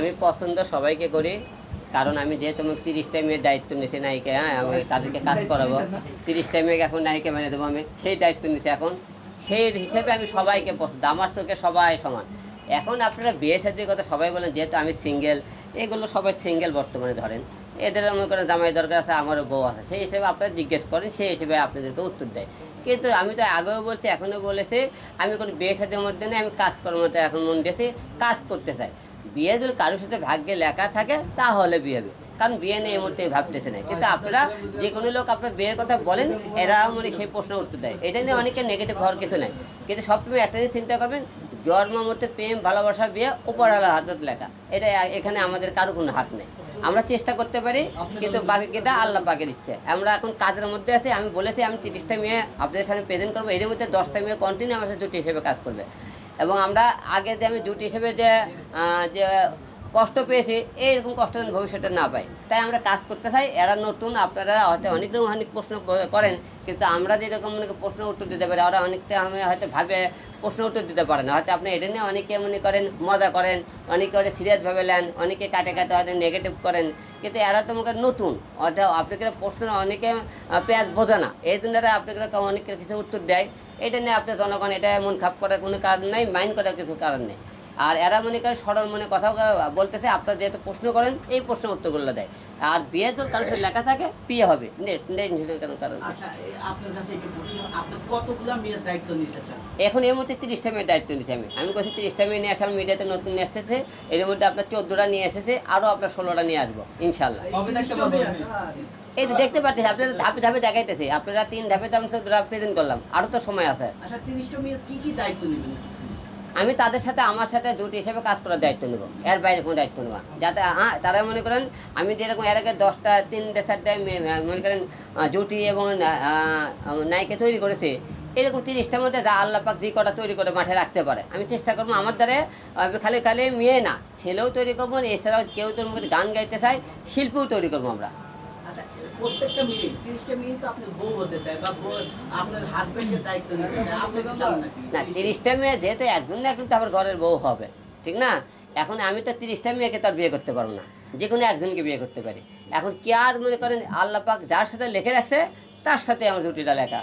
আমি পছন্দ সবাইকে করি, কারণ আমি যেহেতু আমি তিরিশটা মেয়ের দায়িত্ব নিয়েছি নায়িকা হ্যাঁ আমি তাদেরকে কাজ করাবো। তিরিশটা মেয়েকে এখন নায়িকা মেনে দেবো আমি, সেই দায়িত্ব নিয়েছি এখন। সেই হিসেবে আমি সবাইকে পছন্দ, আমার চোখে সবাই সমান। এখন আপনারা বিয়ে সাথে কথা সবাই বলেন, যেহেতু আমি সিঙ্গেল এগুলো সবাই সিঙ্গেল বর্তমানে ধরেন। এদের মনে করেন জামাই দরকার আছে, আমারও বউ আছে, সেই হিসেবে আপনারা জিজ্ঞেস করেন, সেই হিসেবে আপনাদেরকে উত্তর দেয়। কিন্তু আমি তো আগেও বলছি, এখনও বলেছি, আমি কোনো বিয়ে সাথে মধ্যে নেই, আমি কাজকর্মতে এখন মন দিয়েছি, কাজ করতে চাই। বিয়ে যদি কারোর সাথে ভাগ্যে লেখা থাকে, তাহলে বিয়ে হবে। কারণ বিয়ে নেই এই মুহূর্তে ভাবতেছে না। কিন্তু আপনারা যে কোনো লোক আপনার বিয়ের কথা বলেন, এরা মানে সেই প্রশ্ন উত্তর দেয়। এটা নিয়ে অনেকে নেগেটিভ হওয়ার কিছু নাই। কিন্তু সবসময় একটা চিন্তা করবেন, জন্ম মধ্যে প্রেম, ভালোবাসা, বিয়ে, উপরওয়ালা হাতত লেখা। এটা এখানে আমাদের কারও কোনো হাত নেই। আমরা চেষ্টা করতে পারি, কিন্তু বাকিটা আল্লাহ পাকের ইচ্ছে। আমরা এখন কাজের মধ্যে আছি, আমি বলেছি, আমি তিরিশটা মেয়ে আপনাদের সামনে প্রেজেন্ট করব। এর মধ্যে দশটা মেয়ে কন্টিনিউ সাথে দুটি হিসেবে কাজ করবে। এবং আমরা আগে যে আমি ডিউটি হিসেবে যে কষ্ট পেয়েছে, এইরকম কষ্ট যেন ভবিষ্যতে না পাই তাই আমরা কাজ করতে চাই, এরা নতুন, আপনারা হয়তো অনেক রকম অনেক প্রশ্ন করেন, কিন্তু আমরা যেরকম মনে প্রশ্ন উত্তর দিতে পারি, ওরা অনেকটা আমি হয়তো ভাবে প্রশ্ন উত্তর দিতে পারে না। হয়তো আপনি এটা নিয়ে অনেকে মনে করেন মজা করেন, অনেকে ওটা সিরিয়াসভাবে নেন, অনেকে কাটে কাটে হয়তো নেগেটিভ করেন, কিন্তু এরা তো মনে নতুন। অর্থাৎ আপনাকে প্রশ্ন অনেকে পেঁয়াজ বোঝে না, এই জন্য এরা আপনাকে অনেক কিছু উত্তর দেয়। এটা নিয়ে আপনি জনগণ, এটা মন খাপ করার কোনো কারণ নেই মাইন্ড করার কিছু কারণ নেই। আর এরা মনে করে সরল মনে কথা বলতেছে আপনারা যেহেতু প্রশ্ন করেন এই প্রশ্নের উত্তরগুলো দেয়। আর বিয়ে তো কারোর সাথে লেখা থাকে বিয়ে হবে। নেট নেট কারণ কারণ আচ্ছা এই আপনার কাছে একটু প্রশ্ন আপনি কতগুলা মেয়ের দায়িত্ব নিতে এখন এর মধ্যে তিরিশটা মেয়ের দায়িত্ব নিচ্ছি আমি। আমি বলছি তিরিশটা মেয়ে নিয়ে আসার মিডিয়াতে নতুন নিয়ে এসেছে এর মধ্যে আপনার চোদ্দোটা নিয়ে এসেছে আরও আপনার ষোলোটা নিয়ে আসব ইনশাল্লাহ? এই তো দেখতে পাচ্ছি আপনারা ধাপে ধাপে দেখাইতেছে। আপনারা তিন ধাপে তো আমি প্রেজেন্ট করলাম আরও তো সময় আছে। আচ্ছা তিরিশটা মেয়ের কি কি দায়িত্ব নেবেন? আমি তাদের সাথে, আমার সাথে দুটি হিসেবে কাজ করার দায়িত্ব নেব। এর বাইরে কোনো দায়িত্ব নেব যাতে হ্যাঁ তারা মনে করেন, আমি যেরকম এর আগে দশটা তিনটে চারটে মনে করেন জুটি এবং নাইকে তৈরি করেছে, এরকম তিরিশটার মধ্যে যা আল্লাহ পাক যে কটা তৈরি করে মাঠে রাখতে পারে। আমি চেষ্টা করব, আমার দ্বারা খালি খালি মেয়ে না, ছেলেও তৈরি করব, এছাড়াও কেউ তোর গান গাইতে চায়, শিল্পীও তৈরি করব আমরা। আচ্ছা প্রত্যেকটা মেয়ে, তিরিশটা মেয়ে তো আপনার বউ হতে চায় বা আপনার হাজবেন্ডের দায়িত্ব নিতে চায়। আপনি না, তিরিশটা মেয়ে যেহেতু একজন না একজন তো আবার ঘরের বউ হবে, ঠিক না? এখন আমি তো তিরিশটা মেয়েকে তো আর বিয়ে করতে পারব না, যে কোনো একজনকে বিয়ে করতে পারি। এখন কি আর মনে করেন আল্লাপাক যার সাথে লেখে রাখছে, তার সাথে আমার জুটিটা লেখা।